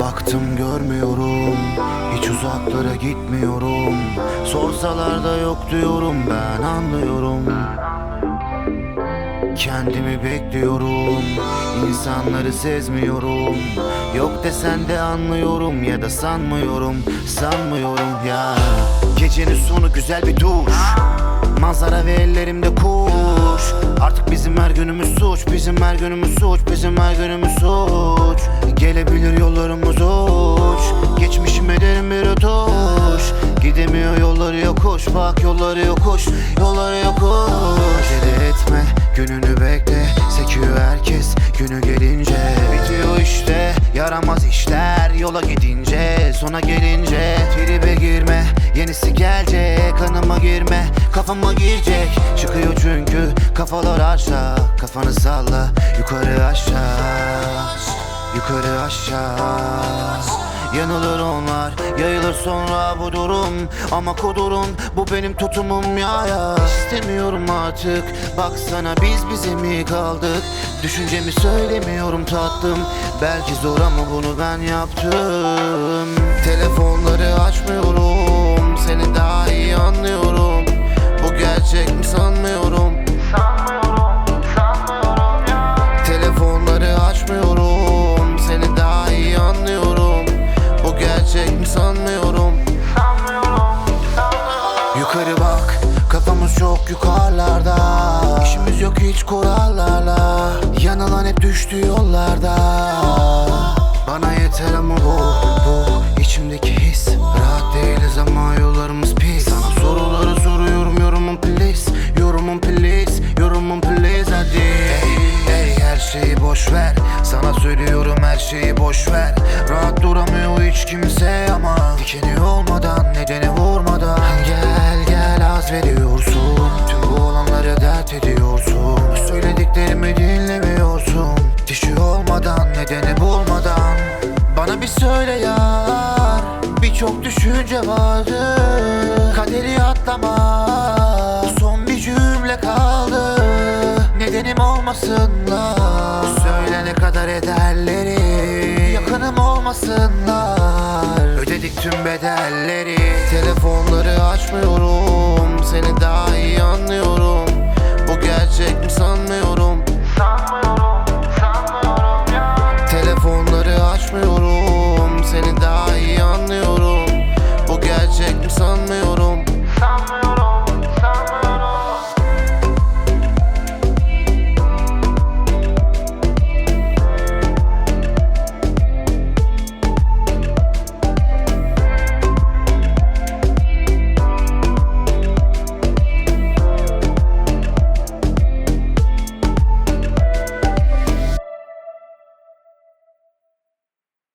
Baktım görmüyorum Hiç uzaklara gitmiyorum. Sorsalar da yok diyorum ben anlıyorum. Kendimi bekliyorum İnsanları sezmiyorum. Yok desen de anlıyorum Ya da sanmıyorum Sanmıyorum ya. Gecenin sonu güzel bir duş. Manzara ve ellerimde kuş. Artık bizim her günümüz suç Bizim her günümüz suç Bizim her günümüz suç Gelebilir yollarımız uç Geçmişime derin bir Gidemiyor yolları yokuş. Bak yolları yokuş. Yolları yokuş. Acele etme. Gününü bekle. Sekiyor herkes. Günü gelince. Bitiyor işte. Yaramaz işler Yola gidince. Sona gelince. Tribe girme. Yenisi gelecek. Kanıma girme. Kafama girecek. Çıkıyor çünkü kafalar aşağı Kafanı salla. Yukarı aşağı Yukarı aşağı. Yanılır onlar Yayılır sonra bu durum. Ama kudurun bu benim tutumum ya ya. İstemiyorum artık Baksana biz bize mi kaldık? Düşüncemi söylemiyorum tatlım Belki zor ama bunu ben yaptım. Telefonları açmıyorum Seni daha iyi anlıyorum Yukarı bak kafamız çok yukarılarda. İşimiz yok hiç kurallarla. Yanılan hep düştü yollarda. Bana yeter ama bu bu içimdeki his. Rahat değiliz ama yollarımız pis. Sana soruları soruyorum yorumun please. Yorumun please Yorumun please hadi. Ey, ey, her şeyi boş ver. Sana söylüyorum her şeyi boş ver. Rahat duramıyor hiç kimse dert ediyorsun. Söylediklerimi dinlemiyorsun. Dişi olmadan nedeni bulmadan. Bana bir söyle yar Birçok düşünce vardı Kaderi atlama Son bir cümle kaldı. Nedenim olmasınlar. Söyle ne kadar ederleri Yakınım olmasınlar. Ödedik tüm bedelleri Telefonları açmıyorum